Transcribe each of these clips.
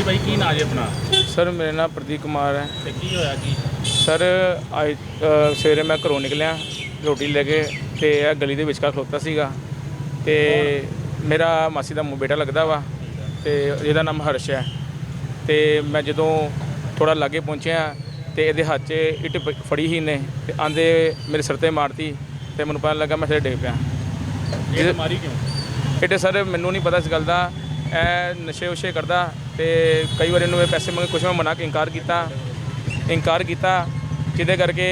ਹਾਂਜੀ ਭਾਈ ਕੀ ਨਾਂ ਜੀ ਆਪਣਾ? ਸਰ ਮੇਰਾ ਨਾਮ ਪ੍ਰਦੀਪ ਕੁਮਾਰ ਹੈ। ਤੇ ਕੀ ਹੋਇਆ ਕੀ? ਸਰ ਅੱਜ ਅ, ਸਵੇਰੇ ਮੈਂ ਘਰੋਂ ਨਿਕਲਿਆ ਰੋਟੀ ਲੈ ਕੇ ਤੇ ਇਹ ਗਲੀ ਦੇ ਵਿਚਕਾਰ ਖਲੋਤਾ ਸੀਗਾ। ਤੇ ਮੇਰਾ ਮਾਸੀ ਦਾ ਮੁ- ਬੇਟਾ ਲੱਗਦਾ ਵਾ ਤੇ ਇਹਦਾ ਨਾਮ ਹਰਸ਼ ਹੈ। ਤੇ ਮੈਂ ਜਦੋਂ ਥੋੜਾ ਲਾਗੇ ਪਹੁੰਚਿਆ ਤੇ ਇਹਦੇ ਹੱਥ 'ਚ ਇੱਟ ਪ- ਫੜੀ ਹੀ ਨੇ ਤੇ ਆਂਦੇ ਮੇਰੇ ਸਿਰ ਤੇ ਮਾਰਤੀ ਤੇ ਮੈਨੂੰ ਪਤਾ ਲੱਗਾ ਮੈਂ ਸਿਰ ਡਿੱਗ ਪਿਆ। ਇਹ ਮਾਰੀ ਕਿਉਂ? ਇੱਟ ਸਰ ਮੈਨੂੰ ਨਹੀਂ ਪਤਾ ਇਸ ਗੱਲ ਦਾ ਇਹ ਨਸ਼ੇ ਉਸ਼ੇ ਕਰਦਾ ਤੇ ਕਈ ਵਾਰ ਇਹਨੂੰ ਇਹ ਪੈਸੇ ਮੰਗੇ, ਕੁਛ ਮੈਂ ਮਨਾ ਕੇ ਇਨਕਾਰ ਕੀਤਾ। ਇਨਕਾਰ ਕੀਤਾ, ਜਿਹਦੇ ਕਰਕੇ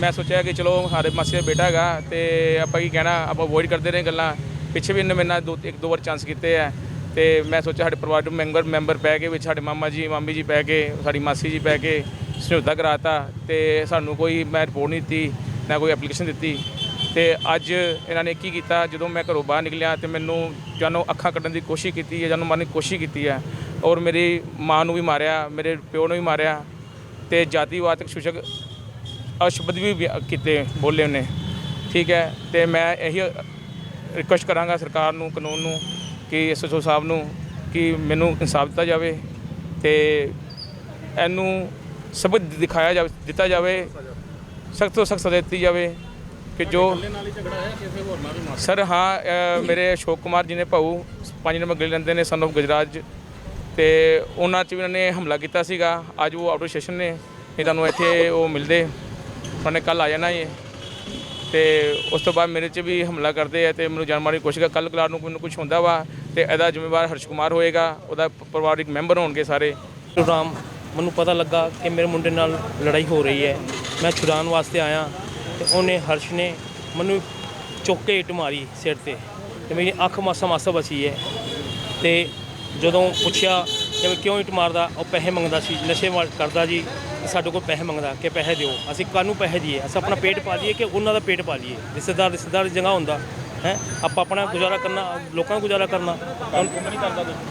ਮੈਂ ਸੋਚਿਆ ਕਿ ਚਲੋ ਸਾਡੇ ਮਾਸੀ ਦਾ ਬੇਟਾ ਹੈਗਾ ਤੇ ਆਪਾਂ ਕੀ ਕਹਿਣਾ, ਆਪਾਂ ਅਵੋਇਡ ਕਰਦੇ ਰਹੇ ਗੱਲਾਂ। ਪਿੱਛੇ ਵੀ ਇਹਨੇ ਮੇਰੇ ਨਾਲ ਦੋ, ਇੱਕ ਦੋ ਵਾਰ ਚਾਂਸ ਕੀਤੇ ਆ ਤੇ ਮੈਂ ਸੋਚਿਆ ਸਾਡੇ ਪਰਿਵਾਰ ਦੇ ਮੈਂਬਰ ਮੈਂਬਰ ਪੈ ਕੇ ਵਿੱਚ ਸਾਡੇ ਮਾਮਾ ਜੀ, ਮਾਮੀ ਜੀ ਪੈ ਕੇ, ਸਾਡੀ ਮਾਸੀ ਜੀ ਪੈ ਕੇ ਸਮਝੌਤਾ ਕਰਾਤਾ ਤੇ ਸਾਨੂੰ ਕੋਈ ਮੈਂ ਰਿਪੋਰਟ ਨਹੀਂ ਦਿੱਤੀ, ਨਾ ਕੋਈ ਐਪਲੀਕੇਸ਼ਨ ਦਿੱਤੀ। ਤੇ ਅੱਜ ਇਹਨਾਂ ਨੇ ਕੀ ਕੀਤਾ, ਜਦੋਂ ਮੈਂ ਘਰੋਂ ਬਾਹਰ ਨਿਕਲਿਆ ਤੇ ਮੈਨੂੰ ਜਾਨੋਂ ਅੱਖਾਂ ਕੱਢਣ ਦੀ ਕੋਸ਼ਿਸ਼ ਕੀਤੀ ਹੈ, ਜਾਨੋਂ ਮਾਰਨ ਦੀ ਕੋਸ਼ਿਸ਼ ਕੀਤੀ ਹੈ ਔਰ ਮੇਰੀ ਮਾਂ ਨੂੰ ਵੀ ਮਾਰਿਆ, ਮੇਰੇ ਪਿਓ ਨੂੰ ਵੀ ਮਾਰਿਆ ਤੇ ਜਾਤੀਵਾਦਕ ਸੂਚਕ ਅਸ਼ਬਦ ਵੀ ਕੀਤੇ ਬੋਲੇ ਉਹਨੇ। ਠੀਕ ਹੈ, ਤੇ ਮੈਂ ਇਹੀ ਰਿਕੁਐਸਟ ਕਰਾਂਗਾ ਸਰਕਾਰ ਨੂੰ, ਕਾਨੂੰਨ ਨੂੰ, ਕਿ ਐਸਐਸਓ ਸਾਹਿਬ ਨੂੰ ਕਿ ਮੈਨੂੰ ਇਨਸਾਫ ਦਿੱਤਾ ਜਾਵੇ ਤੇ ਇਹਨੂੰ ਸਬਕ ਦਿਖਾਇਆ ਜਾਵੇ, ਦਿੱਤਾ ਜਾਵੇ, ਸਖਤ ਤੋਂ ਸਖਤ ਸਜ਼ਾ ਦਿੱਤੀ ਜਾਵੇ। ਕਿ ਜੋ ਇਕੱਲੇ ਨਾਲ ਹੀ ਝਗੜਾ ਹੈ ਕਿਸੇ ਹੋਰ ਨਾਲ ਵੀ ਮਾਰ ਸਰ ਹਾਂ ਅ, ਮੇਰੇ ਅਸ਼ੋਕ ਕੁਮਾਰ ਜੀ ਨੇ ਭਾਊ ਪੰਜ ਨੰਬਰ ਗਲੀ ਰਹਿੰਦੇ ਨੇ ਸਨ of ਗਜਰਾਜ। ਤੇ ਉਹਨਾਂ 'ਚ ਵੀ ਉਹਨਾਂ ਨੇ ਹਮਲਾ ਕੀਤਾ ਸੀਗਾ। ਅੱਜ ਉਹ ਆਊਟ ਸਟੇਸ਼ਨ ਨੇ ਇਹ ਤੁਹਾਨੂੰ ਇੱਥੇ ਉਹ ਮਿਲਦੇ। ਉਹਨਾਂ ਨੇ ਕੱਲ ਆ ਜਾਣਾ ਇਹ ਤੇ ਉਸ ਤੋਂ ਬਾਅਦ ਮੇਰੇ 'ਚ ਵੀ ਹਮਲਾ ਕਰਦੇ ਆ ਤੇ ਮੈਨੂੰ ਜਾਨ ਮਾਰਨ ਦੀ ਕੋਸ਼ਿਸ਼ ਕਰ ਕੱਲ ਕਲਾਰ ਨੂੰ ਮੈਨੂੰ ਕੁਝ ਹੁੰਦਾ ਵਾ ਤੇ ਇਹਦਾ ਜ਼ਿੰਮੇਵਾਰ ਹਰਸ਼ ਕੁਮਾਰ ਹੋਏਗਾ ਉਹਦਾ ਪ- ਪਰਿਵਾਰਿਕ ਮੈਂਬਰ ਹੋਣਗੇ ਸਾਰੇ। ਰਾਮ ਮੈਨੂੰ ਪਤਾ ਲੱਗਾ ਕਿ ਮੇਰੇ ਮੁੰਡੇ ਨਾਲ ਲੜਾਈ ਹੋ ਰਹੀ ਹੈ। ਮੈਂ ਛੁਡਾਉਣ ਵਾਸਤੇ ਆਇਆ। ਤੇ ਉਹਨੇ ਹਰਸ਼ ਨੇ ਮੈਨੂੰ ਚੁੱਕ ਕੇ ਇੱਟ ਮਾਰੀ ਸਿਰ ਤੇ ਤੇ ਮੇਰੀ ਅੱਖ ਮਾਸਾ ਮਾਸਾ ਬਚੀ ਹੈ। ਤੇ ਜਦੋਂ ਪੁੱਛਿਆ ਕਿ ਕਿਉਂ ਇੱਟ ਮਾਰਦਾ, ਉਹ ਪੈਸੇ ਮੰਗਦਾ ਸੀ, ਨਸ਼ੇ ਵਾਲ ਕਰਦਾ ਜੀ ਸਾਡੇ ਕੋਲ ਪੈਸੇ ਮੰਗਦਾ ਕਿ ਪੈਸੇ ਦਿਓ। ਅਸੀਂ ਕਾਹਨੂੰ ਪੈਸੇ ਦਈਏ ਅਸੀਂ ਆਪਣਾ ਪੇਟ ਪਾ ਲਈਏ ਕਿ ਉਹਨਾਂ ਦਾ ਪੇਟ ਪਾ ਲਈਏ? ਰਿਸ਼ਤੇਦਾਰ ਰਿਸ਼ਤੇਦਾਰ ਜਗ੍ਹਾ ਹੁੰਦਾ, ਹੈ? ਆਪਾਂ ਆਪਣਾ ਗੁਜ਼ਾਰਾ ਕਰਨਾ, ਲੋਕਾਂ ਦਾ ਗੁਜ਼ਾਰਾ ਕਰਨਾ।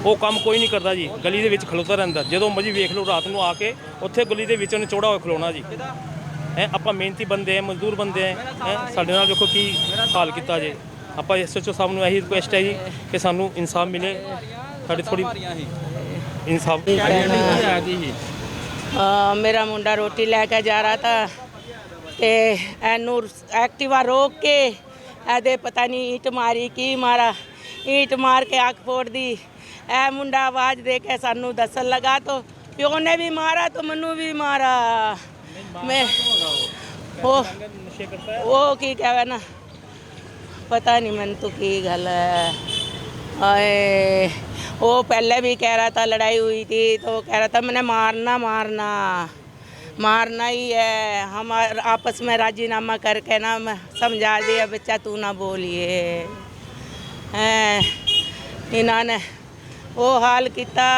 ਉਹ ਕੰਮ ਕੋਈ ਨਹੀਂ ਕਰਦਾ ਜੀ। ਗਲੀ ਦੇ ਵਿੱਚ ਖਲੋਤਾ ਰਹਿੰਦਾ। ਜਦੋਂ ਮਰਜ਼ੀ ਵੇਖ ਲਓ, ਰਾਤ ਨੂੰ ਆ ਕੇ ਉੱਥੇ ਗਲੀ ਦੇ ਵਿੱਚ ਉਹਨੇ ਚੌੜਾ ਹੋਇਆ ਖਲੋਣਾ ਜੀ। ਹੈ, ਆਪਾਂ ਮਿਹਨਤੀ ਬੰਦੇ ਆ ਮਜ਼ਦੂਰ ਬੰਦੇ ਆ ਹੈ, ਸਾਡੇ ਨਾਲ ਵੇਖੋ ਕੀ ਹਾਲ ਕੀਤਾ ਜੇ। ਆਪਾਂ ਐਸਐਚਓ ਸਾਹਿਬ ਨੂੰ ਇਹੀ ਰਿਕੁਐਸਟ ਹੈ ਜੀ ਕਿ ਸਾਨੂੰ ਇਨਸਾਫ ਮਿਲੇ, ਸਾਡੀ ਥੋੜੀ ਇਨਸਾਫ ਮੇਰਾ ਮੁੰਡਾ ਰੋਟੀ ਲੈ ਕੇ ਜਾ ਰਿਹਾ ਤਾ ਤੇ ਇਹਨੂੰ ਐਕਟਿਵਾ ਰੋਕ ਕੇ ਇਹਦੇ ਪਤਾ ਨਹੀਂ ਈਟ ਮਾਰੀ, ਕੀ ਮਾਰਾ। ਈਟ ਮਾਰ ਕੇ ਅੱਖ ਫੋੜਦੀ। ਇਹ ਮੁੰਡਾ ਆਵਾਜ਼ ਦੇ ਕੇ ਸਾਨੂੰ ਦੱਸਣ ਲਗਾ, ਤੋ ਪਿਓ ਨੇ ਵੀ ਮਾਰਾ, ਤਾਂ ਮੈਨੂੰ ਵੀ ਮਾਰਾ। मैं वो वो की क्या है ना? पता नहीं मन तो की गल है। वो पहले भी कह रहा था लड़ाई हुई थी तो कह रहा था मैंने मारना मारना। मारना ही है। हम आपस में राजीनामा करके ना समझा दिया, बच्चा तू ना बोलिए। इन्होंने वो हाल किता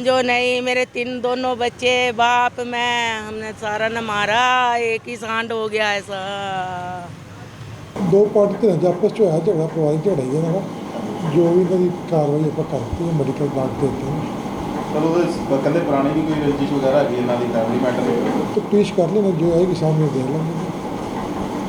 जो नहीं मेरे तीन दोनों बच्चे बाप मैं हमने सारा न मारा एक ही सांड हो गया ऐसा ਦੋ ਪਾਰਟੀ ਧਿਰਾਂ ਦੇ ਆਪਸ ਚ ਹੋਇਆ ਝਗੜਾ ਪਰਿਵਾਰਿਕ ਝਗੜਾ ਹੀ ਇਹਨਾਂ ਦਾ ਜੋ ਵੀ ਇਹਨਾਂ ਦੀ ਕਾਰਵਾਈ ਆਪਾਂ ਕਰਤੀ ਹੈ ਮੈਡੀਕਲ ਡਾਕ ਦੇ ਦਿੱਤੇ ਨੇ ਚਲੋ ਉਹਦੇ ਕਹਿੰਦੇ ਪੁਰਾਣੀ ਵੀ ਕੋਈ ਰੰਜਿਸ਼ ਵਗੈਰਾ ਹੈਗੀ ਇਹਨਾਂ ਦੀ ਫੈਮਿਲੀ ਮੈਟਰ ਤੇ ਪੇਸ਼ ਕਰ ਲੈਣਾ ਜੋ ਆਏਗੀ ਸਾਹਮਣੇ ਦੇਖ ਲਾਂਗੇ